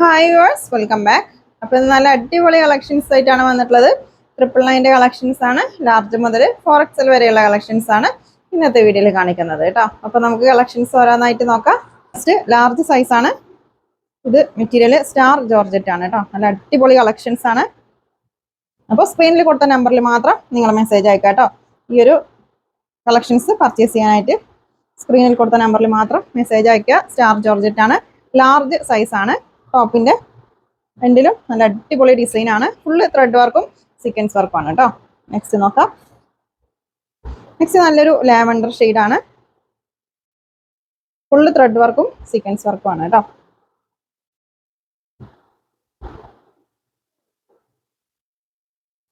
Hi verse welcome back അപ്പോൾ ഇത് നല്ല അടിപൊളി കളക്ഷൻസ് ആയിട്ടാണ് വന്നിട്ടുള്ളത്. ട്രിപ്പിൾ നയന്റെ കളക്ഷൻസ് ആണ് ലാർജ് മുതൽ ഫോർ എക്സൽ വരെയുള്ള കളക്ഷൻസ് ആണ് ഇന്നത്തെ വീഡിയോയിൽ കാണിക്കുന്നത് കേട്ടോ. അപ്പോൾ നമുക്ക് കളക്ഷൻസ് ഓരോന്നായിട്ട് നോക്കാം. ഫസ്റ്റ് ലാർജ് സൈസ് ആണ്. ഇത് മെറ്റീരിയൽ സ്റ്റാർ ജോർജറ്റ് ആണ് കേട്ടോ. നല്ല അടിപൊളി കളക്ഷൻസ് ആണ്. അപ്പോൾ സ്ക്രീനിൽ കൊടുത്ത നമ്പറിൽ മാത്രം നിങ്ങൾ മെസ്സേജ് അയക്കാം കേട്ടോ. ഈ ഒരു കളക്ഷൻസ് പർച്ചേസ് ചെയ്യാനായിട്ട് സ്ക്രീനിൽ കൊടുത്ത നമ്പറിൽ മാത്രം മെസ്സേജ് അയക്കുക. സ്റ്റാർ ജോർജറ്റ് ആണ്. ലാർജ് സൈസ് ആണ്. ടോപ്പിന്റെ എൻഡിലും നല്ല അടിപൊളി ഡിസൈൻ ആണ്. ഫുള്ള് ത്രെഡ് വർക്കും സീക്വൻസ് വർക്കും ആണ് കേട്ടോ നെക്സ്റ്റ് നോക്കാം. നെക്സ്റ്റ് നല്ലൊരു ലാവൻഡർ ആണ്. ഫുള്ള് ത്രെഡ് വർക്കും സീക്വൻസ് വർക്കും ആണ് കേട്ടോ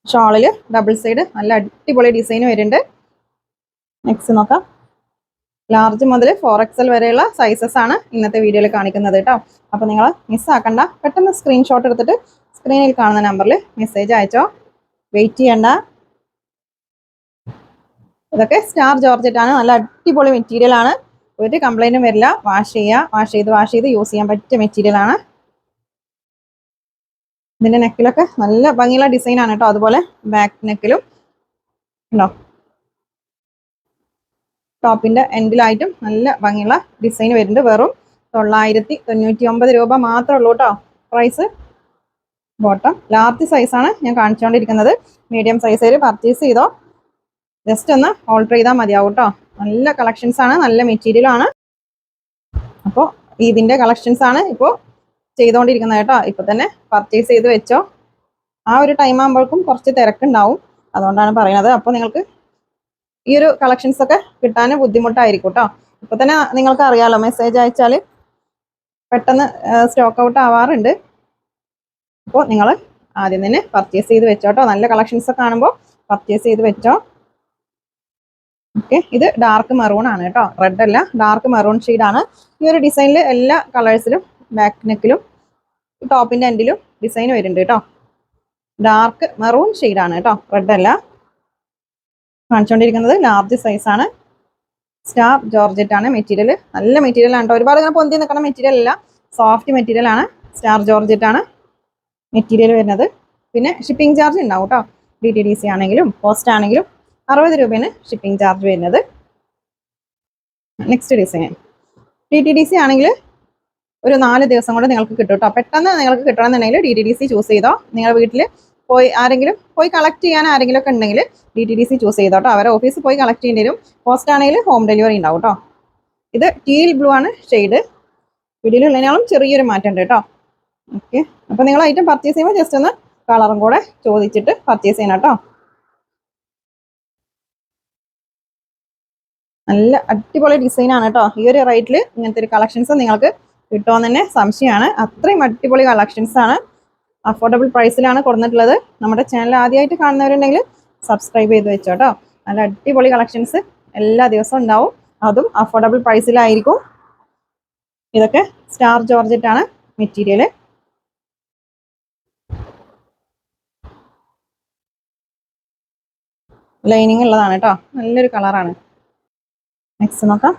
ഷോളിൽ ഡബിൾ സൈഡ് നല്ല അടിപൊളി ഡിസൈൻ വരുന്നുണ്ട്. നെക്സ്റ്റ് നോക്കാം. ലാർജ് മുതൽ ഫോർ എക്സൽ വരെയുള്ള സൈസസ് ആണ് ഇന്നത്തെ വീഡിയോയിൽ കാണിക്കുന്നത് കേട്ടോ. അപ്പോൾ നിങ്ങൾ മിസ്സാക്കണ്ട പെട്ടെന്ന് സ്ക്രീൻഷോട്ട് എടുത്തിട്ട് സ്ക്രീനിൽ കാണുന്ന നമ്പറിൽ മെസ്സേജ് അയച്ചോ. വെയിറ്റ് ചെയ്യണ്ട. ഇതൊക്കെ സ്റ്റാർ ജോർജറ്റ് ആണ്. നല്ല അടിപൊളി മെറ്റീരിയൽ ആണ്. ഒരു കംപ്ലൈന്റും വരില്ല. വാഷ് ചെയ്യുക വാഷ് ചെയ്ത് വാഷ് ചെയ്ത് യൂസ് ചെയ്യാൻ പറ്റിയ മെറ്റീരിയൽ ആണ്. ഇതിന്റെ നെക്കിലൊക്കെ നല്ല ഭംഗിയുള്ള ഡിസൈനാണ് കേട്ടോ. അതുപോലെ ബാക്ക് നെക്കിലും ഉണ്ടോ? ടോപ്പിന്റെ എൻഡിലായിട്ടും നല്ല ഭംഗിയുള്ള ഡിസൈൻ വരുന്നുണ്ട്. വെറും തൊള്ളായിരത്തി തൊണ്ണൂറ്റി ഒമ്പത് രൂപ മാത്രമേ ഉള്ളൂ കേട്ടോ പ്രൈസ് ബോട്ടം ലാർജ് സൈസാണ് ഞാൻ കാണിച്ചുകൊണ്ടിരിക്കുന്നത്. മീഡിയം സൈസിൽ പർച്ചേസ് ചെയ്തോ? ജസ്റ്റ് ഒന്ന് ഓൾട്ടർ ചെയ്താൽ മതിയാവും കേട്ടോ. നല്ല കളക്ഷൻസ് ആണ് നല്ല മെറ്റീരിയൽ ആണ്. അപ്പോൾ ഇതിന്റെ കളക്ഷൻസ് ആണ് ഇപ്പോൾ ചെയ്തുകൊണ്ടിരിക്കുന്നത് കേട്ടോ. ഇപ്പൊ തന്നെ പർച്ചേസ് ചെയ്ത് വെച്ചോ. ആ ഒരു ടൈം ആകുമ്പോഴേക്കും കുറച്ച് തിരക്കുണ്ടാവും. അതുകൊണ്ടാണ് പറയുന്നത്. അപ്പോൾ നിങ്ങൾക്ക് ഈ ഒരു കളക്ഷൻസ് ഒക്കെ കിട്ടാൻ ബുദ്ധിമുട്ടായിരിക്കും കേട്ടോ ഇപ്പൊ തന്നെ നിങ്ങൾക്ക് അറിയാലോ മെസ്സേജ് അയച്ചാൽ പെട്ടെന്ന് സ്റ്റോക്ക് ഔട്ട് ആവാറുണ്ട്. അപ്പോൾ നിങ്ങൾ ആദ്യം തന്നെ പർച്ചേസ് ചെയ്ത് വെച്ചോട്ടോ. നല്ല കളക്ഷൻസ് ഒക്കെ കാണുമ്പോൾ പർച്ചേസ് ചെയ്ത് വെച്ചോ. ഓക്കെ ഇത് ഡാർക്ക് മെറൂൺ ആണ് കേട്ടോ. റെഡ് അല്ല ഡാർക്ക് മെറൂൺ ആണ്. ഈ ഒരു ഡിസൈനിൽ എല്ലാ കളേഴ്സിലും ബാക്ക് നെക്കിലും ടോപ്പിന്റെ എൻഡിലും ഡിസൈൻ വരുന്നുണ്ട് കേട്ടോ. ഡാർക്ക് മെറൂൺ ആണ് കേട്ടോ. റെഡ് അല്ല. കാണിച്ചുകൊണ്ടിരിക്കുന്നത് ലാർജ് സൈസ് ആണ്. സ്റ്റാർ ജോർജറ്റ് ആണ് മെറ്റീരിയൽ നല്ല മെറ്റീരിയൽ ആണ് കേട്ടോ. ഒരുപാട് ഇങ്ങനെ പൊന്തി നിൽക്കുന്ന മെറ്റീരിയൽ അല്ല. സോഫ്റ്റ് മെറ്റീരിയൽ ആണ്. സ്റ്റാർ ജോർജറ്റ് ആണ് മെറ്റീരിയൽ വരുന്നത്. പിന്നെ ഷിപ്പിംഗ് ചാർജ് ഉണ്ടാവും കേട്ടോ. ഡി ടി ഡി സി ആണെങ്കിലും പോസ്റ്റ് ആണെങ്കിലും അറുപത് രൂപയാണ് ഷിപ്പിംഗ് ചാർജ് വരുന്നത്. Next design D T D C ആണെങ്കിൽ ഒരു നാല് ദിവസം കൊണ്ട് നിങ്ങൾക്ക് കിട്ടും കേട്ടോ. പെട്ടെന്ന് നിങ്ങൾക്ക് കിട്ടണമെന്നുണ്ടെങ്കിൽ D T D C choose ചെയ്തോ. നിങ്ങളുടെ വീട്ടിൽ പോയി ആരെങ്കിലും പോയി കളക്ട് ചെയ്യാൻ ആരെങ്കിലും ഒക്കെ ഉണ്ടെങ്കിൽ D T D C choose ചെയ്തോ കേട്ടോ അവരെ ഓഫീസിൽ പോയി കളക്ട് ചെയ്യേണ്ടി വരും. പോസ്റ്റ് ആണെങ്കിൽ ഹോം ഡെലിവറി ഉണ്ടാവും കേട്ടോ ഇത് ടീൽ ബ്ലൂ ആണ് ഷെയ്ഡ് വീഡിയോയിലുള്ളതിനാളും ചെറിയൊരു മാറ്റം ഉണ്ട് കേട്ടോ ഓക്കെ അപ്പോൾ നിങ്ങൾ ഐറ്റം പർച്ചേസ് ചെയ്യുമ്പോൾ ജസ്റ്റ് ഒന്ന് കളറും കൂടെ ചോദിച്ചിട്ട് പർച്ചേസ് ചെയ്യണം കേട്ടോ നല്ല അടിപൊളി ഡിസൈനാണ് കേട്ടോ ഈ ഒരു റേറ്റിൽ ഇങ്ങനത്തെ ഒരു കളക്ഷൻസ് നിങ്ങൾക്ക് കിട്ടുമെന്ന് തന്നെ സംശയമാണ്. അത്രയും അടിപൊളി കളക്ഷൻസ് ആണ്. അഫോർഡബിൾ പ്രൈസിലാണ് കൊടുത്തിട്ടുള്ളത് നമ്മുടെ ചാനൽ ആദ്യമായിട്ട് കാണുന്നവരുണ്ടെങ്കിൽ സബ്സ്ക്രൈബ് ചെയ്ത് വെച്ചോ കേട്ടോ നല്ല അടിപൊളി കളക്ഷൻസ് എല്ലാ ദിവസവും ഉണ്ടാവും. അതും അഫോർഡബിൾ പ്രൈസിലായിരിക്കും ഇതൊക്കെ സ്റ്റാർ ജോർജറ്റ് ആണ് മെറ്റീരിയൽ ലൈനിങ് ഉള്ളതാണ് കേട്ടോ നല്ലൊരു കളറാണ് നെക്സ്റ്റ് നോക്കാം.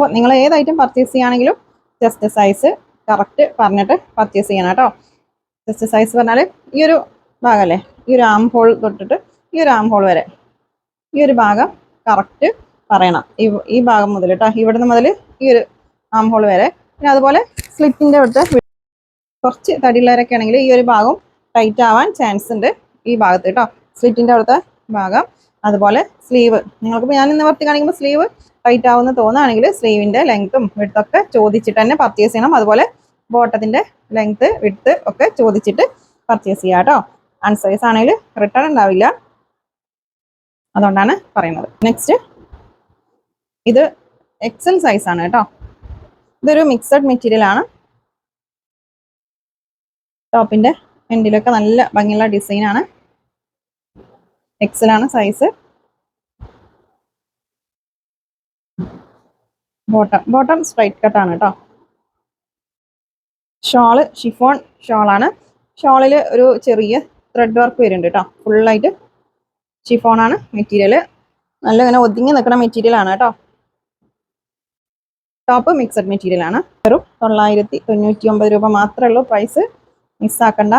അപ്പോൾ നിങ്ങൾ ഏത് ഐറ്റം പർച്ചേസ് ചെയ്യുകയാണെങ്കിലും ജസ്റ്റ് സൈസ് കറക്റ്റ് പറഞ്ഞിട്ട് പർച്ചേസ് ചെയ്യണം കേട്ടോ. ജസ്റ്റ് സൈസ് പറഞ്ഞാൽ ഈ ഒരു ഭാഗമല്ലേ ഈ ഒരു ആം ഹോൾ തൊട്ടിട്ട് ഈ ഒരു ആം ഹോൾ വരെ. ഈ ഒരു ഭാഗം കറക്റ്റ് പറയണം. ഈ ഭാഗം മുതൽ കേട്ടോ ഇവിടുന്ന് മുതൽ ഈ ഒരു ആം ഹോൾ വരെ. പിന്നെ അതുപോലെ സ്ലിറ്റിന്റെ അടുത്ത് കുറച്ച് തടിയുള്ളവരൊക്കെ ആണെങ്കിൽ ഈ ഒരു ഭാഗം ടൈറ്റ് ആവാൻ ചാൻസ് ഉണ്ട് ഈ ഭാഗത്ത് കേട്ടോ സ്ലിറ്റിന്റെ അവിടുത്തെ ഭാഗം. അതുപോലെ സ്ലീവ് നിങ്ങൾക്ക് ഞാൻ ഇന്ന് വർത്തി കാണിക്കുമ്പോൾ സ്ലീവ് ടൈറ്റ് ആവുന്ന തോന്നുകയാണെങ്കിൽ സ്ലീവിന്റെ ലെങ്ത്തും വിടുത്തൊക്കെ ചോദിച്ചിട്ട് തന്നെ പർച്ചേസ് ചെയ്യണം. അതുപോലെ ബോട്ടത്തിന്റെ ലെങ്ത്ത് വിടുത്ത് ഒക്കെ ചോദിച്ചിട്ട് പർച്ചേസ് ചെയ്യുക കേട്ടോ അൺസൈസ് ആണെങ്കിൽ റിട്ടേൺ ഉണ്ടാവില്ല. അതുകൊണ്ടാണ് പറയുന്നത്. നെക്സ്റ്റ് ഇത് എക്സൽ സൈസ് ആണ് കേട്ടോ ഇതൊരു മിക്സഡ് മെറ്റീരിയൽ ആണ്. ടോപ്പിന്റെ എൻഡിലൊക്കെ നല്ല ഭംഗിയുള്ള ഡിസൈനാണ് ആണ്. സൈസ് ബോട്ടം ബോട്ടം സ്ട്രൈറ്റ് കട്ടാണ് കേട്ടോ ഷോൾ ഷിഫോൺ ഷോളാണ് ഷോളിൽ ഒരു ചെറിയ ത്രെഡ് വർക്ക് വരുന്നുണ്ട് കേട്ടോ ഫുള്ളായിട്ട് ഷിഫോൺ ആണ് മെറ്റീരിയൽ നല്ല ഇങ്ങനെ ഒതുങ്ങി നിൽക്കുന്ന മെറ്റീരിയൽ ആണ് കേട്ടോ ടോപ്പ് മിക്സഡ് മെറ്റീരിയൽ ആണ്. വെറും തൊള്ളായിരത്തി തൊണ്ണൂറ്റി ഒമ്പത് രൂപ മാത്രമേ ഉള്ളൂ. പ്രൈസ് മിസ്സാക്കണ്ട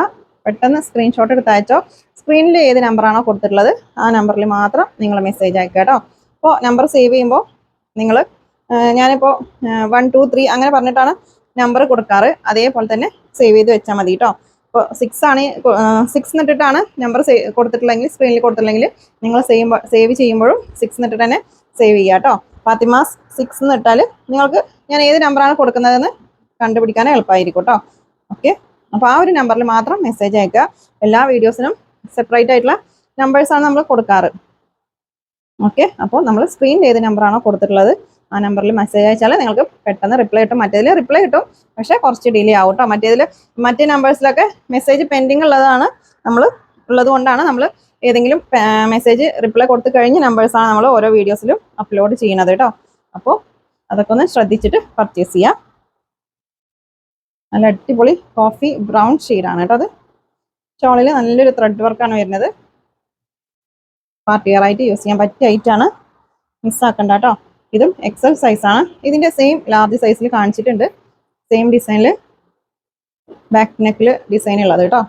പെട്ടെന്ന് സ്ക്രീൻഷോട്ട് എടുത്ത് അയച്ചോ. സ്ക്രീനിൽ ഏത് നമ്പറാണോ കൊടുത്തിട്ടുള്ളത് ആ നമ്പറിൽ മാത്രം നിങ്ങൾ മെസ്സേജ് അയക്കുക കേട്ടോ അപ്പോൾ നമ്പർ സേവ് ചെയ്യുമ്പോൾ നിങ്ങൾ ഞാനിപ്പോൾ വൺ ടു ത്രീ അങ്ങനെ പറഞ്ഞിട്ടാണ് നമ്പർ കൊടുക്കാറ്. അതേപോലെ തന്നെ സേവ് ചെയ്ത് വെച്ചാൽ മതി കേട്ടോ ഇപ്പോൾ സിക്സ് ആണ് സിക്സ് എന്നിട്ടിട്ടാണ് നമ്പർ കൊടുത്തിട്ടില്ലെങ്കിൽ സ്ക്രീനിൽ കൊടുത്തിട്ടില്ലെങ്കിൽ നിങ്ങൾ സേവ് സേവ് ചെയ്യുമ്പോഴും സിക്സ് എന്നിട്ട് തന്നെ സേവ് ചെയ്യുക കേട്ടോ ഫാത്തിമാസ് സിക്സ് എന്നിട്ടാൽ നിങ്ങൾക്ക് ഞാൻ ഏത് നമ്പറാണ് കൊടുക്കുന്നതെന്ന് കണ്ടുപിടിക്കാൻ എളുപ്പമായിരിക്കും കേട്ടോ ഓക്കെ അപ്പോൾ ആ ഒരു നമ്പറിൽ മാത്രം മെസ്സേജ് അയക്കുക. എല്ലാ വീഡിയോസിനും സെപ്പറേറ്റ് ആയിട്ടുള്ള നമ്പേഴ്സാണ് നമ്മൾ കൊടുക്കാറ്. ഓക്കെ അപ്പോൾ നമ്മൾ സ്ക്രീനിൽ ഏത് നമ്പറാണോ കൊടുത്തിട്ടുള്ളത് ആ നമ്പറിൽ മെസ്സേജ് അയച്ചാൽ നിങ്ങൾക്ക് പെട്ടെന്ന് റിപ്ലൈ കിട്ടും. മറ്റേതിൽ റിപ്ലൈ കിട്ടും. പക്ഷേ കുറച്ച് ഡിലേ ആവും കേട്ടോ മറ്റേതിൽ മറ്റേ നമ്പേഴ്സിലൊക്കെ മെസ്സേജ് പെൻഡിങ് ഉള്ളതാണ് നമ്മൾ ഉള്ളത് കൊണ്ടാണ് നമ്മൾ ഏതെങ്കിലും മെസ്സേജ് റിപ്ലൈ കൊടുത്തു കഴിഞ്ഞ നമ്പേഴ്സാണ് നമ്മൾ ഓരോ വീഡിയോസിലും അപ്ലോഡ് ചെയ്യുന്നത് കേട്ടോ. അപ്പോൾ അതൊക്കെ ഒന്ന് ശ്രദ്ധിച്ചിട്ട് പർച്ചേസ് ചെയ്യാം. നല്ല അടിപൊളി കോഫി ബ്രൗൺ ഷെയ്ഡാണ് കേട്ടോ അത്. ഷോളിൽ നല്ലൊരു ത്രെഡ് വർക്കാണ് വരുന്നത്. പാർട്ടി വെയർ ആയിട്ട് യൂസ് ചെയ്യാൻ പറ്റിയ ഐറ്റാണ് മിസ്സാക്കണ്ട കേട്ടോ. ഇതും എക്സൽ സൈസാണ് ഇതിന്റെ സെയിം ലാർജ് സൈസിൽ കാണിച്ചിട്ടുണ്ട്. സെയിം ഡിസൈനിൽ ബാക്ക് നെക്കിൽ ഡിസൈൻ ഉള്ളത് കേട്ടോ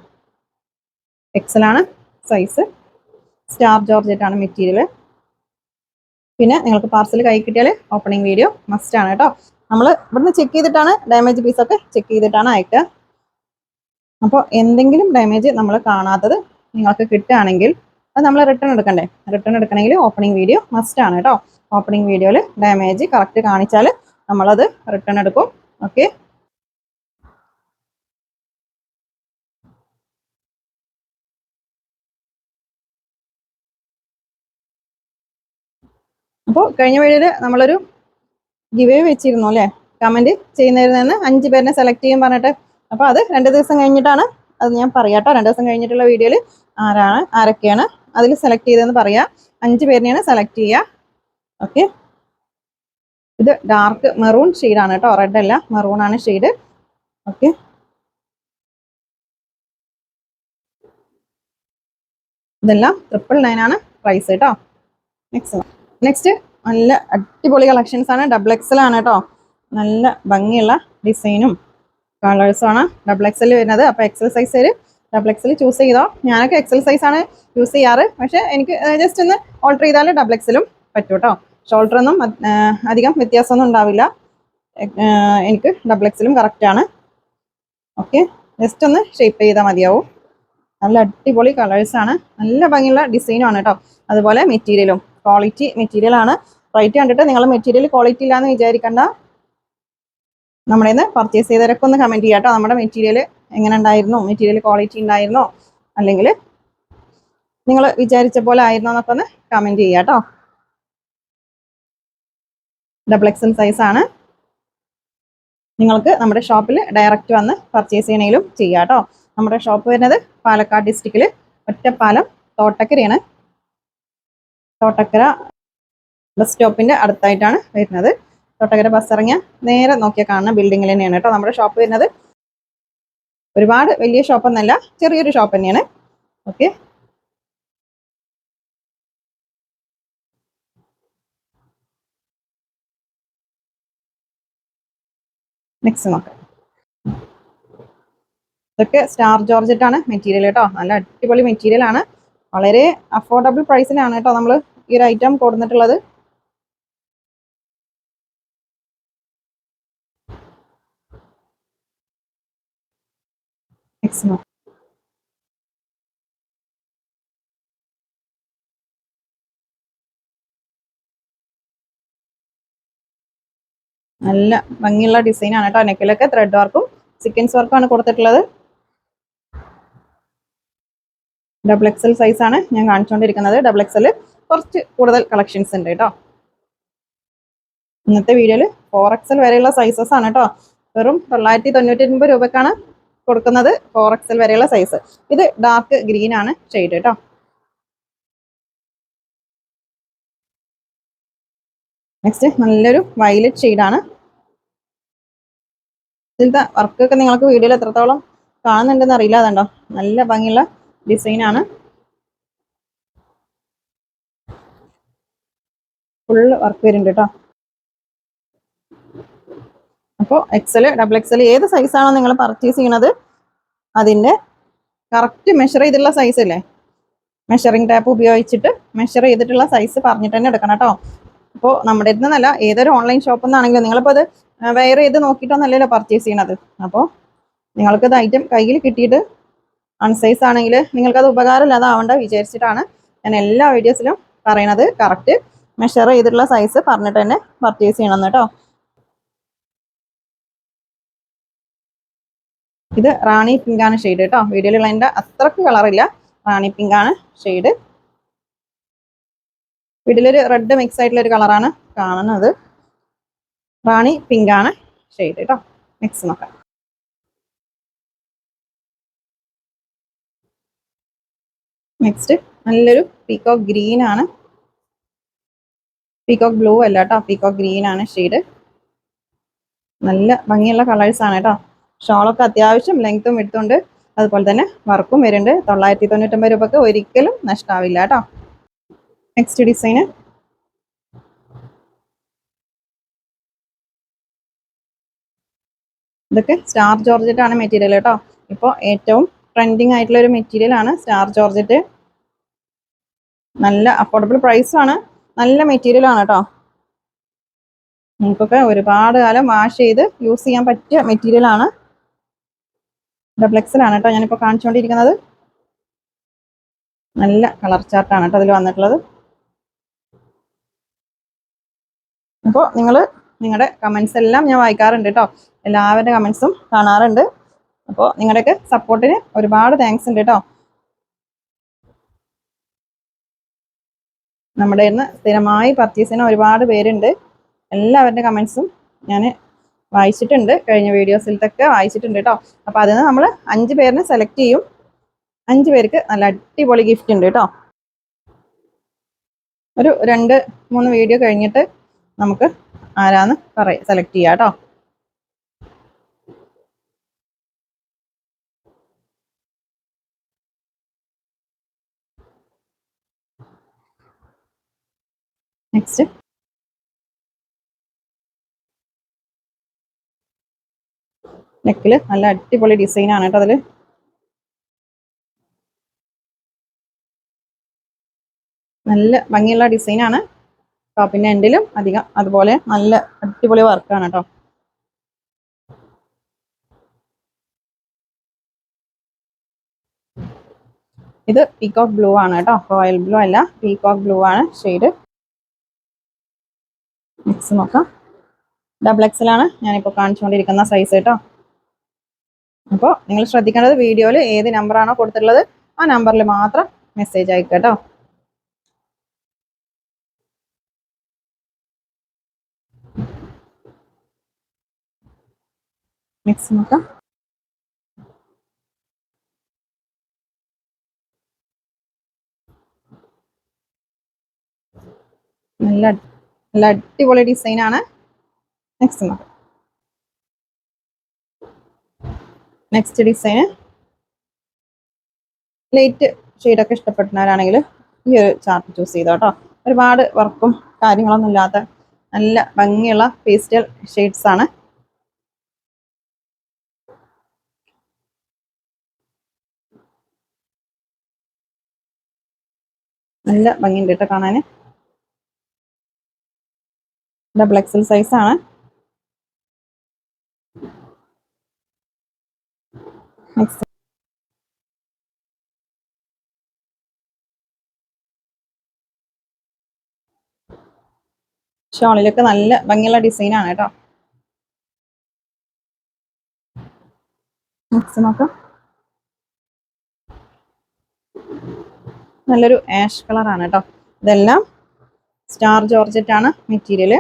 എക്സൽ ആണ് സൈസ് സ്റ്റാർ ജോർജറ്റ് ആണ് മെറ്റീരിയൽ പിന്നെ നിങ്ങൾക്ക് പാർസൽ കൈ കിട്ടിയാൽ ഓപ്പണിംഗ് വീഡിയോ മസ്റ്റ് ആണ് കേട്ടോ നമ്മൾ ഇവിടുന്ന് ചെക്ക് ചെയ്തിട്ടാണ് ഡാമേജ് പീസൊക്കെ ചെക്ക് ചെയ്തിട്ടാണ് അയക്കുക. അപ്പോൾ എന്തെങ്കിലും ഡാമേജ് നമ്മൾ കാണാത്തത് നിങ്ങൾക്ക് കിട്ടുകയാണെങ്കിൽ അത് നമ്മൾ റിട്ടേൺ എടുക്കണ്ടേ? റിട്ടേൺ എടുക്കണമെങ്കിൽ ഓപ്പണിംഗ് വീഡിയോ മസ്റ്റ് ആണ് കേട്ടോ ഓപ്പണിംഗ് വീഡിയോയിൽ ഡാമേജ് കറക്റ്റ് കാണിച്ചാൽ നമ്മളത് റിട്ടേൺ എടുക്കും. ഓക്കെ. അപ്പോൾ കഴിഞ്ഞ വീഡിയോയിൽ നമ്മളൊരു ഗിവേ വെച്ചിരുന്നു അല്ലേ? കമന്റ് ചെയ്യുന്നതിൽ നിന്ന് അഞ്ച് പേരിനെ സെലക്ട് ചെയ്യാൻ പറഞ്ഞിട്ട്. അപ്പോൾ അത് രണ്ട് ദിവസം കഴിഞ്ഞിട്ടാണ് അത് ഞാൻ പറയാട്ടോ രണ്ട് ദിവസം കഴിഞ്ഞിട്ടുള്ള വീഡിയോയിൽ ആരാണ് ആരൊക്കെയാണ് അതിൽ സെലക്ട് ചെയ്തതെന്ന് പറയാം. അഞ്ച് പേരിനെയാണ് സെലക്ട് ചെയ്യുക ഓക്കെ ഇത് ഡാർക്ക് മെറൂൺ ഷെയ്ഡാണ് കേട്ടോ. റെഡ് അല്ല മെറൂൺ ആണ് ഷെയ്ഡ് ഓക്കെ ഇതെല്ലാം ട്രിപ്പിൾ നയൻ ആണ് പ്രൈസ് കേട്ടോ. നെക്സ്റ്റ് നെക്സ്റ്റ് നല്ല അടിപൊളി കളക്ഷൻസ് ആണ്. ഡബിൾ എക്സൽ ആണ് കേട്ടോ. നല്ല ഭംഗിയുള്ള ഡിസൈനും കളേഴ്സും ആണ് ഡബിൾ എക്സൽ വരുന്നത്. അപ്പോൾ XL size double XL choose ചെയ്തോ. ഞാനൊക്കെ എക്സൽ സൈസ് ആണ് യൂസ് ചെയ്യാറ്. പക്ഷേ എനിക്ക് ജസ്റ്റ് ഒന്ന് ഓൾട്ടർ ചെയ്താൽ ഡബിൾ എക്സലും പറ്റും കേട്ടോ. ഷോൾഡറൊന്നും അധികം വ്യത്യാസമൊന്നും ഉണ്ടാവില്ല. എനിക്ക് ഡബിൾ എക്സിലും കറക്റ്റാണ് ഓക്കെ ജസ്റ്റ് ഒന്ന് ഷേപ്പ് ചെയ്താൽ മതിയാവും. നല്ല അടിപൊളി കളേഴ്സാണ് നല്ല ഭംഗിയുള്ള ഡിസൈനും ആണ് കേട്ടോ അതുപോലെ മെറ്റീരിയലും. ക്വാളിറ്റി മെറ്റീരിയലാണ് റേറ്റ് കണ്ടിട്ട് നിങ്ങൾ മെറ്റീരിയൽ ക്വാളിറ്റി ഇല്ലാന്ന് വിചാരിക്കണ്ട. നമ്മുടെ നിന്ന് പർച്ചേസ് ചെയ്തവരൊക്കെ ഒന്ന് കമന്റ് ചെയ്യാം കേട്ടോ നമ്മുടെ മെറ്റീരിയൽ എങ്ങനെ ഉണ്ടായിരുന്നു? മെറ്റീരിയൽ ക്വാളിറ്റി ഉണ്ടായിരുന്നോ? അല്ലെങ്കിൽ നിങ്ങൾ വിചാരിച്ച പോലെ ആയിരുന്നോ എന്നൊക്കെ ഒന്ന് കമന്റ് ചെയ്യാം കേട്ടോ ഡബിൾ എക്സൽ സൈസ് ആണ്. നിങ്ങൾക്ക് നമ്മുടെ ഷോപ്പിൽ ഡയറക്റ്റ് വന്ന് പർച്ചേസ് ചെയ്യണമെങ്കിലും ചെയ്യാം കേട്ടോ നമ്മുടെ ഷോപ്പ് വരുന്നത് പാലക്കാട് ഡിസ്ട്രിക്റ്റിൽ ഒറ്റപ്പാലം തോട്ടക്കരയാണ്. തോട്ടക്കര ബസ് സ്റ്റോപ്പിന്റെ അടുത്തായിട്ടാണ് വരുന്നത്. തോട്ടക്കര ബസ് ഇറങ്ങിയ നേരെ നോക്കിയാൽ കാണുന്ന ബിൽഡിങ്ങിൽ തന്നെയാണ് കേട്ടോ നമ്മുടെ ഷോപ്പ് വരുന്നത്. ഒരുപാട് വലിയ ഷോപ്പൊന്നല്ല ചെറിയൊരു ഷോപ്പ് തന്നെയാണ്. ഓക്കെ നെക്സ്റ്റ് നോക്കാം. ഇതൊക്കെ സ്റ്റാർ ജോർജറ്റ് ആണ് മെറ്റീരിയൽ കേട്ടോ. നല്ല അടിപൊളി മെറ്റീരിയൽ ആണ്. വളരെ അഫോർഡബിൾ പ്രൈസിലാണ് കേട്ടോ നമ്മൾ ഈ ഒരു ഐറ്റം കൊടുത്തിട്ടുള്ളത്. നെക്സ്റ്റ് നോക്കാം. നല്ല ഭംഗിയുള്ള ഡിസൈൻ ആണ് കേട്ടോ. നെക്കിലൊക്കെ ത്രെഡ് വർക്കും സിക്വൻസ് വർക്കും ആണ് കൊടുത്തിട്ടുള്ളത്. ഡബിൾ എക്സൽ ആണ് ഞാൻ കാണിച്ചുകൊണ്ടിരിക്കുന്നത്. ഡബിൾ എക്സൽ കുറച്ച് കൂടുതൽ കളക്ഷൻസ് ഉണ്ട് കേട്ടോ. ഇന്നത്തെ വീഡിയോയിൽ ഫോർ എക്സൽ വരെയുള്ള സൈസസ് ആണ് കേട്ടോ. വെറും തൊള്ളായിരത്തി തൊണ്ണൂറ്റി ഒൻപത് രൂപക്കാണ് കൊടുക്കുന്നത് ഫോർ എക്സൽ വരെയുള്ള സൈസ് ഇത് ഡാർക്ക് ഗ്രീൻ ആണ് ഷെയ്ഡ് കേട്ടോ. നെക്സ്റ്റ് നല്ലൊരു വയലറ്റ് ഷെയ്ഡാണ് ഇതിലത്തെ വർക്കൊക്കെ നിങ്ങൾക്ക് വീഡിയോയിൽ എത്രത്തോളം കാണുന്നുണ്ടെന്ന് അറിയില്ല അതുണ്ടോ? നല്ല ഭംഗിയുള്ള ഡിസൈനാണ് ഫുള്ള് വർക്ക് വരുന്നുണ്ട് കേട്ടോ. അപ്പോൾ എക്സൽ ഡബിൾ എക്സൽ ഏത് സൈസാണോ നിങ്ങൾ പർച്ചേസ് ചെയ്യണത് അതിന്റെ കറക്റ്റ് മെഷർ ചെയ്തിട്ടുള്ള സൈസ് അല്ലേ? മെഷറിംഗ് ടാപ്പ് ഉപയോഗിച്ചിട്ട് മെഷർ ചെയ്തിട്ടുള്ള സൈസ് പറഞ്ഞിട്ട് തന്നെ എടുക്കണം കേട്ടോ. അപ്പോൾ നമ്മുടെ അടുത്ത് നല്ല ഏതൊരു ഓൺലൈൻ ഷോപ്പിൽ നിന്നാണെങ്കിലും നിങ്ങളിപ്പോൾ അത് വെയർ ചെയ്ത് നോക്കിയിട്ടൊന്നല്ലല്ലോ പർച്ചേസ് ചെയ്യണത്. അപ്പോൾ നിങ്ങൾക്കത് ഐറ്റം കയ്യിൽ കിട്ടിയിട്ട് അൺസൈസ് ആണെങ്കിൽ നിങ്ങൾക്കത് ഉപകാരമില്ലാതാവണ്ട വിചാരിച്ചിട്ടാണ് ഞാൻ എല്ലാ വീഡിയോസിലും പറയണത് കറക്റ്റ് മെഷർ ചെയ്തിട്ടുള്ള സൈസ് പറഞ്ഞിട്ട് തന്നെ പർച്ചേസ് ചെയ്യണം കേട്ടോ ഇത് റാണി പിങ്കാണ് ഷെയ്ഡ് കേട്ടോ വീഡിയോയിലുള്ളതിന്റെ അത്രയ്ക്ക് കളറില്ല റാണി പിങ്കാണ് ഷെയ്ഡ് വീട്ടിലൊരു റെഡ് മിക്സ് ആയിട്ടുള്ള ഒരു കളറാണ് കാണുന്നത്. റാണി പിങ്ക് ആണ്. ഷെയ്ഡ് കേട്ടോ മിക്സ് നോക്കാം. നെക്സ്റ്റ് നല്ലൊരു പീകോക്ക് ഗ്രീൻ ആണ്. പീകോക്ക് ബ്ലൂ അല്ല കേട്ടോ പീകോക്ക് ഗ്രീൻ ആണ് ഷെയ്ഡ് നല്ല ഭംഗിയുള്ള കളേഴ്സ് ആണ് കേട്ടോ ഷോളൊക്കെ അത്യാവശ്യം ലെങ്ത്തും എടുത്തുണ്ട് അതുപോലെ തന്നെ വർക്കും വരുന്നുണ്ട്. തൊള്ളായിരത്തി തൊണ്ണൂറ്റൊമ്പത് രൂപക്ക് ഒരിക്കലും നഷ്ടാവില്ല കേട്ടോ നെക്സ്റ്റ് ഡിസൈന് ഇതൊക്കെ സ്റ്റാർ ജോർജറ്റ് ആണ് മെറ്റീരിയൽ കേട്ടോ. ഇപ്പോൾ ഏറ്റവും ട്രെൻഡിങ് ആയിട്ടുള്ള ഒരു മെറ്റീരിയൽ ആണ് സ്റ്റാർ ജോർജറ്റ് നല്ല അഫോർഡബിൾ പ്രൈസ് ആണ്. നല്ല മെറ്റീരിയൽ ആണ് കേട്ടോ. നമുക്കൊക്കെ ഒരുപാട് കാലം വാഷ് ചെയ്ത് യൂസ് ചെയ്യാൻ പറ്റിയ മെറ്റീരിയൽ ആണ്. ഡബ്ലക്സിലാണ് കേട്ടോ. ഞാനിപ്പോൾ കാണിച്ചുകൊണ്ടിരിക്കുന്നത് നല്ല കളർ ചാർട്ടാണ് കേട്ടോ അതിൽ വന്നിട്ടുള്ളത്. അപ്പോൾ നിങ്ങൾ നിങ്ങളുടെ കമൻസ് എല്ലാം ഞാൻ വായിക്കാറുണ്ട് കേട്ടോ എല്ലാവരുടെ കമൻസും കാണാറുണ്ട്. അപ്പോൾ നിങ്ങളുടെയൊക്കെ സപ്പോർട്ടിന് ഒരുപാട് താങ്ക്സ് ഉണ്ട് കേട്ടോ നമ്മുടെ ഇന്ന് സ്ഥിരമായി പർച്ചേസ് ചെയ്യുന്ന ഒരുപാട് പേരുണ്ട്. എല്ലാവരുടെ കമൻസും ഞാൻ വായിച്ചിട്ടുണ്ട്. കഴിഞ്ഞ വീഡിയോസിലത്തൊക്കെ വായിച്ചിട്ടുണ്ട് കേട്ടോ അപ്പോൾ അതിൽ നിന്ന് നമ്മൾ അഞ്ച് പേരിനെ സെലക്ട് ചെയ്യും. അഞ്ച് പേർക്ക് നല്ല അടിപൊളി ഗിഫ്റ്റ് ഉണ്ട് കേട്ടോ ഒരു രണ്ട് മൂന്ന് വീഡിയോ കഴിഞ്ഞിട്ട് നമുക്ക് ആരാന്ന് പറയാം സെലക്ട് ചെയ്യാം കേട്ടോ. നെക്സ്റ്റ് നെക്കിൽ നല്ല അടിപൊളി ഡിസൈൻ ആണ് കേട്ടോ അതിൽ നല്ല ഭംഗിയുള്ള ഡിസൈൻ ആണ് ടോപ്പിന്റെ എൻഡിലും അധികം. അതുപോലെ നല്ല അടിപൊളി വർക്കാണ് കേട്ടോ ഇത് പീകോക്ക് ബ്ലൂ ആണ് കേട്ടോ റോയൽ ബ്ലൂ അല്ല പീകോക്ക് ബ്ലൂ ആണ് ഷെയ്ഡ് മിക്സ് നോക്കാം. ഡബിൾ എക്സലാണ് ഞാനിപ്പോൾ കാണിച്ചുകൊണ്ടിരിക്കുന്ന സൈസ് കേട്ടോ അപ്പോൾ നിങ്ങൾ ശ്രദ്ധിക്കേണ്ടത് വീഡിയോയിൽ ഏത് നമ്പറാണോ കൊടുത്തിട്ടുള്ളത് ആ നമ്പറിൽ മാത്രം മെസ്സേജ് അയക്കുക കേട്ടോ മിക്സ് നോക്കാം നല്ല നല്ല അടിപൊളി ഡിസൈൻ ആണ് നെക്സ്റ്റ് നോക്കാം നെക്സ്റ്റ് ഡിസൈന് ലൈറ്റ് ഷെയ്ഡൊക്കെ ഇഷ്ടപ്പെടുന്നവരാണെങ്കിൽ ഈ ഒരു ചാർട്ട് ചൂസ് ചെയ്തോ കേട്ടോ ഒരുപാട് വർക്കും കാര്യങ്ങളൊന്നും ഇല്ലാത്ത നല്ല ഭംഗിയുള്ള പേസ്റ്റൽ ഷെയ്ഡ്സ് നല്ല ഭംഗിയുണ്ട് കേട്ടോ കാണാൻ ഡബിൾ എക്സൽ സൈസ് ആണ്. ഷോളിലൊക്കെ നല്ല ഭംഗിയുള്ള ഡിസൈൻ ആണ് കേട്ടോ. നെക്സ്റ്റ് നോക്കാം. നല്ലൊരു ആഷ് കളറാണ് കേട്ടോ ഇതെല്ലാം സ്റ്റാർ ജോർജറ്റ് ആണ് മെറ്റീരിയൽ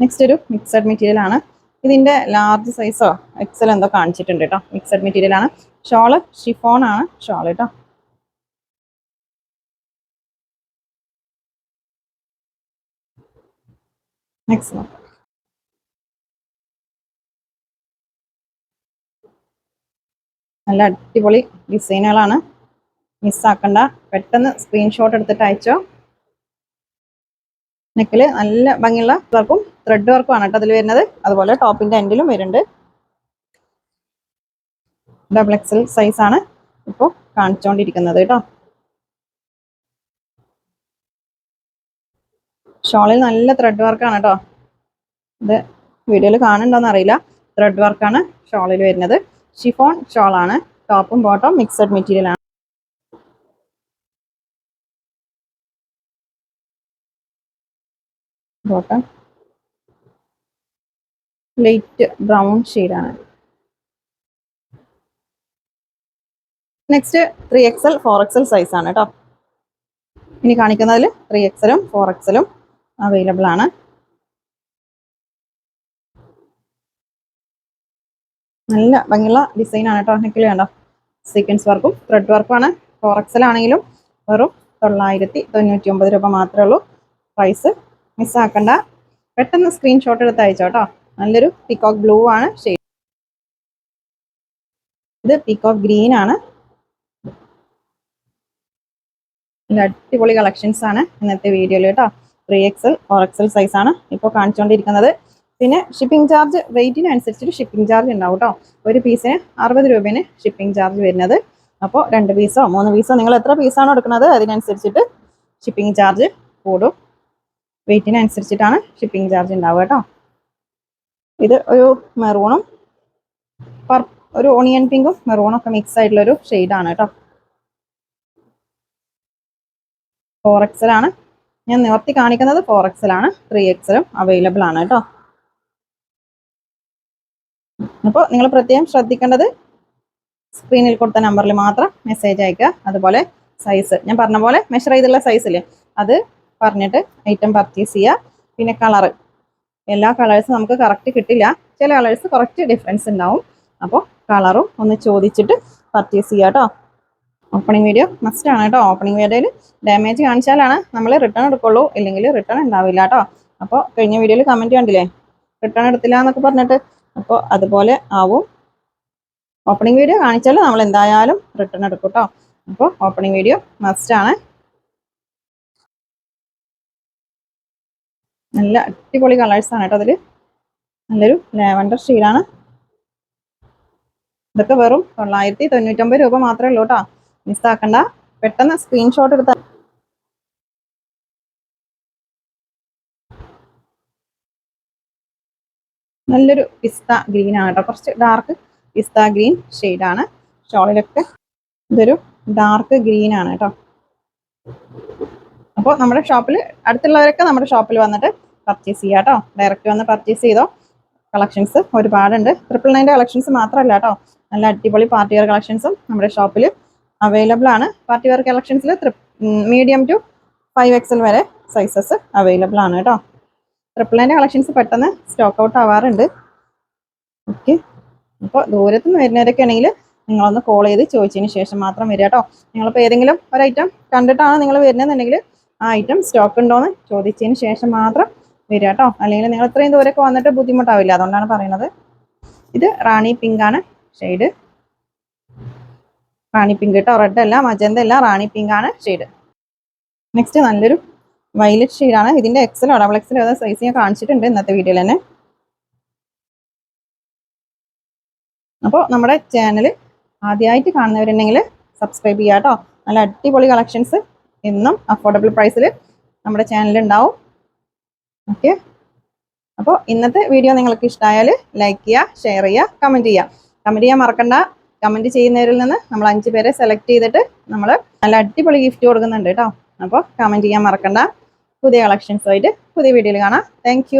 നെക്സ്റ്റ് ഒരു മിക്സഡ് മെറ്റീരിയൽ ആണ്. ഇതിന്റെ ലാർജ് സൈസോ എക്സൽ എന്തോ കാണിച്ചിട്ടുണ്ട് കേട്ടോ മിക്സഡ് മെറ്റീരിയൽ ആണ്. ഷോൾ ഷിഫോൺ ആണ്. ഷോൾ കേട്ടോ നെക്സ്റ്റ് നോക്കാം. നല്ല അടിപൊളി ഡിസൈനുകളാണ്. മിസ്സാക്കണ്ട. പെട്ടെന്ന് സ്ക്രീൻഷോട്ട് എടുത്തിട്ട് അയച്ചോ. നെക്കിൽ നല്ല ഭംഗിയുള്ള വർക്കും ത്രെഡ് വർക്കും ആണ് കേട്ടോ അതിൽ വരുന്നത്. അതുപോലെ ടോപ്പിന്റെ എൻഡിലും വരുന്നുണ്ട്. ഡബിൾ എക്സൽ ആണ് ഇപ്പോൾ കാണിച്ചുകൊണ്ടിരിക്കുന്നത് കേട്ടോ. ഷോളിൽ നല്ല ത്രെഡ് വർക്കാണ് കേട്ടോ. ഇത് വീഡിയോയിൽ കാണുന്നുണ്ടോന്ന് അറിയില്ല. ത്രെഡ് വർക്കാണ് ഷോളിൽ വരുന്നത്. ഷിഫോൺ ആണ്. ടോപ്പും ബോട്ടം മിക്സഡ് മെറ്റീരിയൽ ആണ്. ബോട്ടം ലൈറ്റ് ബ്രൗൺ ഷെയ്ഡാണ് next three XL four XL size ആണ് കേട്ടോ ഇനി കാണിക്കുന്നതിൽ ത്രീ എക്സലും ഫോർ എക്സലും അവൈലബിൾ ആണ്. നല്ല ഭംഗിയുള്ള ഡിസൈൻ ആണ് കേട്ടോ. നെക്കിൽ വേണ്ട സീക്വൻസ് വർക്കും ത്രെഡ് വർക്കും ആണ്. ഫോർ ആണെങ്കിലും വെറും തൊള്ളായിരത്തി തൊണ്ണൂറ്റി ഒമ്പത് രൂപ മാത്രമേ ഉള്ളൂ. പ്രൈസ് മിസ്സാക്കണ്ട പെട്ടെന്ന് സ്ക്രീൻഷോട്ട് എടുത്ത് അയച്ചോ കേട്ടോ. നല്ലൊരു പീകോക്ക് ബ്ലൂ ആണ്. ഷെയ്ഡ് ഇത് പീകോക്ക് ഗ്രീൻ ആണ്. അടിപൊളി കളക്ഷൻസ് ആണ് ഇന്നത്തെ വീഡിയോയിൽ കേട്ടോ. Three XL four XL size ആണ് ഇപ്പോൾ കാണിച്ചുകൊണ്ടിരിക്കുന്നത്. പിന്നെ ഷിപ്പിംഗ് ചാർജ് റേറ്റിനനുസരിച്ചിട്ട് ഷിപ്പിംഗ് ചാർജ് ഉണ്ടാവും കേട്ടോ ഒരു പീസിന് അറുപത് രൂപയാണ് ഷിപ്പിംഗ് ചാർജ് വരുന്നത്. അപ്പോൾ രണ്ട് പീസോ മൂന്ന് പീസോ നിങ്ങൾ എത്ര പീസാണോ എടുക്കുന്നത് അതിനനുസരിച്ചിട്ട് ഷിപ്പിംഗ് ചാർജ് കൂടും. വെയിറ്റിനനുസരിച്ചിട്ടാണ് ഷിപ്പിംഗ് ചാർജ് ഉണ്ടാവുക കേട്ടോ ഇത് ഒരു മെറൂണും ഒരു ഓണിയൻ പിങ്കും മെറൂണും ഒക്കെ മിക്സ് ആയിട്ടുള്ളൊരു ഷെയ്ഡാണ് കേട്ടോ ഫോർ എക്സലാണ് ഞാൻ നിവർത്തി കാണിക്കുന്നത് ഫോർ എക്സലാണ് ത്രീ എക്സലും അവൈലബിൾ ആണ് കേട്ടോ അപ്പോൾ നിങ്ങൾ പ്രത്യേകം ശ്രദ്ധിക്കേണ്ടത് സ്ക്രീനിൽ കൊടുത്ത നമ്പറിൽ മാത്രം മെസ്സേജ് അയക്കുക. അതുപോലെ സൈസ് ഞാൻ പറഞ്ഞ പോലെ മെഷർ ചെയ്തുള്ള സൈസിൽ അത് പറഞ്ഞിട്ട് ഐറ്റം പർച്ചേസ് ചെയ്യുക. പിന്നെ കളറ് എല്ലാ കളേഴ്സും നമുക്ക് കറക്റ്റ് കിട്ടില്ല. ചില കളേഴ്സ് കുറച്ച് ഡിഫറൻസ് ഉണ്ടാവും. അപ്പോൾ കളറും ഒന്ന് ചോദിച്ചിട്ട് പർച്ചേസ് ചെയ്യുക കേട്ടോ ഓപ്പണിംഗ് വീഡിയോ മസ്റ്റ് ആണ് കേട്ടോ ഓപ്പണിംഗ് വീഡിയോയിൽ ഡാമേജ് കാണിച്ചാലാണ് നമ്മൾ റിട്ടേൺ എടുക്കുള്ളൂ. ഇല്ലെങ്കിൽ റിട്ടേൺ ഉണ്ടാവില്ല കേട്ടോ അപ്പോൾ കഴിഞ്ഞ വീഡിയോയിൽ കമന്റ് കണ്ടില്ലേ? റിട്ടേൺ എടുത്തില്ല എന്നൊക്കെ പറഞ്ഞിട്ട് അപ്പോൾ അതുപോലെ ആവും. ഓപ്പണിംഗ് വീഡിയോ കാണിച്ചാൽ നമ്മൾ എന്തായാലും റിട്ടേൺ എടുക്കും കേട്ടോ അപ്പോൾ ഓപ്പണിംഗ് വീഡിയോ മസ്റ്റ് ആണ്. നല്ല അടിപൊളി കളേഴ്സ് ആണ് കേട്ടോ അതിൽ നല്ലൊരു ലാവൻഡർ ഷെയ്ഡാണ് ഇതൊക്കെ വെറും തൊള്ളായിരത്തി തൊണ്ണൂറ്റൊമ്പത് രൂപ മാത്രമേ ഉള്ളൂ കേട്ടോ. മിസ്സാക്കണ്ട പെട്ടെന്ന് സ്ക്രീൻഷോട്ട് എടുത്ത നല്ലൊരു പിസ്ത ഗ്രീൻ ആണ് കേട്ടോ കുറച്ച് ഡാർക്ക് പിസ്ത ഗ്രീൻ ആണ്. ഷോളിലൊക്കെ ഇതൊരു ഡാർക്ക് ഗ്രീൻ ആണ് കേട്ടോ അപ്പോൾ നമ്മുടെ ഷോപ്പിൽ അടുത്തുള്ളവരൊക്കെ നമ്മുടെ ഷോപ്പിൽ വന്നിട്ട് പർച്ചേസ് ചെയ്യാം കേട്ടോ ഡയറക്റ്റ് വന്ന് പർച്ചേസ് ചെയ്തോ. കളക്ഷൻസ് ഒരുപാടുണ്ട്. ട്രിപ്പിൾ നയന്റെ കളക്ഷൻസ് മാത്രമല്ല കേട്ടോ നല്ല അടിപൊളി പാർട്ടി വെയർ കളക്ഷൻസും നമ്മുടെ ഷോപ്പിൽ അവൈലബിൾ ആണ്. പാർട്ടി വെയർ കളക്ഷൻസിൽ മീഡിയം ടു ഫൈവ് എക്സൽ വരെ സൈസസ് അവൈലബിൾ ആണ് കേട്ടോ ട്രിപ്പിൾ നയന്റെ കളക്ഷൻസ് പെട്ടെന്ന് സ്റ്റോക്ക് ഔട്ട് ആവാറുണ്ട്. ഓക്കെ അപ്പോൾ ദൂരത്ത് നിന്ന് വരുന്നവരൊക്കെ ആണെങ്കിൽ നിങ്ങളൊന്ന് കോൾ ചെയ്ത് ചോദിച്ചതിന് ശേഷം മാത്രം വരിക കേട്ടോ. നിങ്ങളിപ്പോൾ ഏതെങ്കിലും ഒരു ഐറ്റം കണ്ടിട്ടാണ് നിങ്ങൾ വരുന്നതെന്നുണ്ടെങ്കിൽ ആ ഐറ്റം സ്റ്റോക്ക് ഉണ്ടോയെന്ന് ചോദിച്ചതിന് ശേഷം മാത്രം വരിക കേട്ടോ. അല്ലെങ്കിൽ നിങ്ങൾ ഇത്രയും ദൂരമൊക്കെ വന്നിട്ട് ബുദ്ധിമുട്ടാവില്ല അതുകൊണ്ടാണ് പറയുന്നത്. ഇത് റാണി പിങ്ക് ആണ് ഷെയ്ഡ് റാണി പിങ്ക് കേട്ടോ റെഡ് അല്ല മജന്ത അല്ല റാണി പിങ്ക് ആണ് ഷെയ്ഡ് നെക്സ്റ്റ് നല്ലൊരു വയലറ്റ് ഷെയ്ഡാണ് ഇതിന്റെ എക്സലോ ഡബിൾ എക്സലോ ഏതാ സൈസ് ഞാൻ കാണിച്ചിട്ടുണ്ട് ഇന്നത്തെ വീഡിയോയിൽ തന്നെ. അപ്പോൾ നമ്മുടെ ചാനൽ ആദ്യമായിട്ട് കാണുന്നവരുണ്ടെങ്കിൽ സബ്സ്ക്രൈബ് ചെയ്യുക കേട്ടോ നല്ല അടിപൊളി കളക്ഷൻസ് എന്നും അഫോർഡബിൾ പ്രൈസിൽ നമ്മുടെ ചാനലിൽ ഉണ്ടാവും. ഓക്കെ അപ്പോൾ ഇന്നത്തെ വീഡിയോ നിങ്ങൾക്ക് ഇഷ്ടമായാൽ ലൈക്ക് ചെയ്യുക ഷെയർ ചെയ്യുക കമന്റ് ചെയ്യുക. കമന്റ് ചെയ്യാൻ മറക്കണ്ട. കമന്റ് ചെയ്യുന്നവരിൽ നിന്ന് നമ്മൾ അഞ്ച് പേരെ സെലക്ട് ചെയ്തിട്ട് നമ്മൾ നല്ല അടിപൊളി ഗിഫ്റ്റ് കൊടുക്കുന്നുണ്ട് കേട്ടോ അപ്പോൾ കമന്റ് ചെയ്യാൻ മറക്കണ്ട. പുതിയ കളക്ഷൻസുമായിട്ട് പുതിയ വീഡിയോയിൽ കാണാം. താങ്ക്